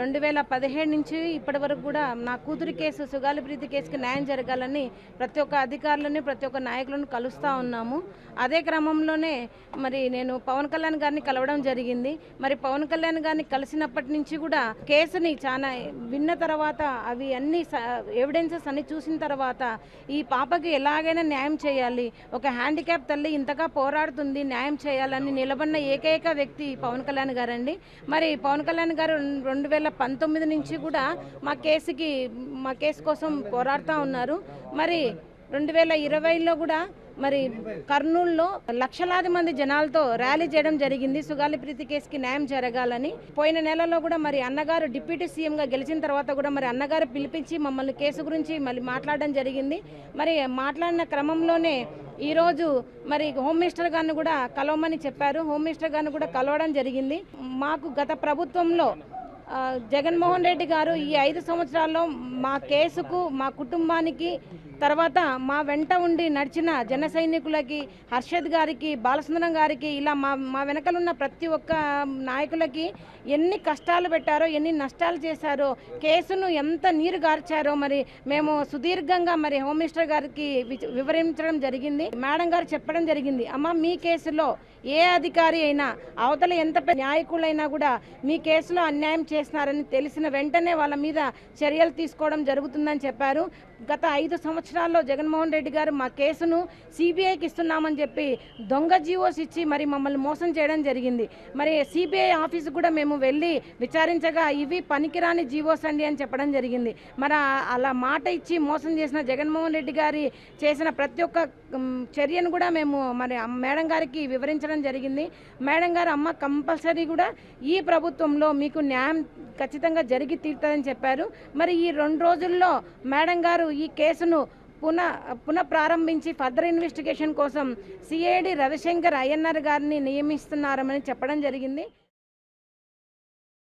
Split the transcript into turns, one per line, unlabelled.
రెండు వేల పదిహేడు నుంచి ఇప్పటి వరకు కూడా నా కూతురి కేసు సుగాలి ప్రీతి కేసుకి న్యాయం జరగాలని ప్రతి ఒక్క అధికారులని ప్రతి ఒక్క నాయకులను కలుస్తూ ఉన్నాము. అదే క్రమంలోనే మరి నేను పవన్ కళ్యాణ్ గారిని కలవడం జరిగింది. మరి పవన్ కళ్యాణ్ గారిని కలిసినప్పటి నుంచి కూడా కేసుని చాలా విన్న తర్వాత అవి అన్ని ఎవిడెన్సెస్ అన్ని చూసిన తర్వాత ఈ పాపకి ఎలాగైనా న్యాయం చేయాలి. ఒక హ్యాండిక్యాప్ తల్లి ఇంతగా పోరాడుతుంది న్యాయం చేయాలని నిలబడిన ఏకైక వ్యక్తి పవన్ కళ్యాణ్ గారండి. మరి పవన్ కళ్యాణ్ గారు రెండు వేల పంతొమ్మిది నుంచి కూడా మా కేసుకి మా కేసు కోసం పోరాడుతూ ఉన్నారు. మరి రెండు వేల ఇరవైలో కూడా మరి కర్నూలులో లక్షలాది మంది జనాలతో ర్యాలీ చేయడం జరిగింది. సుగాలి ప్రీతి కేసుకి న్యాయం జరగాలని. పోయిన నెలలో కూడా మరి అన్నగారు డిప్యూటీ సీఎంగా గెలిచిన తర్వాత కూడా మరి అన్నగారు పిలిపించి మమ్మల్ని కేసు గురించి మళ్ళీ మాట్లాడడం జరిగింది. మరి మాట్లాడిన క్రమంలోనే ఈరోజు మరి హోమ్ మినిస్టర్ గారిని కూడా కలవమని చెప్పారు. హోమ్ మినిస్టర్ గారిని కూడా కలవడం జరిగింది. మాకు గత ప్రభుత్వంలో జగన్మోహన్ రెడ్డి గారు ఈ ఐదు సంవత్సరాల్లో మా కేసుకు మా కుటుంబానికి తర్వాత మా వెంట ఉండి నడిచిన జన సైనికులకి హర్షద్ గారికి బాలసుందరం గారికి ఇలా మా మా వెనకలున్న ప్రతి ఒక్క నాయకులకి ఎన్ని కష్టాలు పెట్టారో ఎన్ని నష్టాలు చేశారో కేసును ఎంత నీరు గార్చారో మరి మేము సుదీర్ఘంగా మరి హోమ్ మినిస్టర్ గారికి వివరించడం జరిగింది. మేడం గారు చెప్పడం జరిగింది. అమ్మ మీ కేసులో ఏ అధికారి అయినా అవతల ఎంత పెద్ద కూడా మీ కేసులో అన్యాయం చే చేస్తున్నారని తెలిసిన వెంటనే వాళ్ళ మీద చర్యలు తీసుకోవడం జరుగుతుందని చెప్పారు. గత ఐదు సంవత్సరాల్లో జగన్మోహన్ రెడ్డి గారు మా కేసును సిబిఐకి ఇస్తున్నామని చెప్పి దొంగ జీవోస్ ఇచ్చి మరి మమ్మల్ని మోసం చేయడం జరిగింది. మరి సిబిఐ ఆఫీస్ కూడా మేము వెళ్ళి విచారించగా ఇవి పనికిరాని జీవోస్ అండి అని చెప్పడం జరిగింది. మరి అలా మాట ఇచ్చి మోసం చేసిన జగన్మోహన్ రెడ్డి గారి చేసిన ప్రతి ఒక్క చర్యను కూడా మేము మరి మేడం గారికి వివరించడం జరిగింది. మేడం గారు అమ్మ కంపల్సరీ కూడా ఈ ప్రభుత్వంలో మీకు న్యాయం ఖచ్చితంగా జరిగి తీరుతుందని చెప్పారు. మరి ఈ రెండు రోజుల్లో మేడం గారు ఈ కేసును పునః పునః ప్రారంభించి ఫర్దర్ ఇన్వెస్టిగేషన్ కోసం సిఐడి రవిశంకర్ అయ్యన్నర్ గారిని నియమిస్తున్నారని చెప్పడం జరిగింది.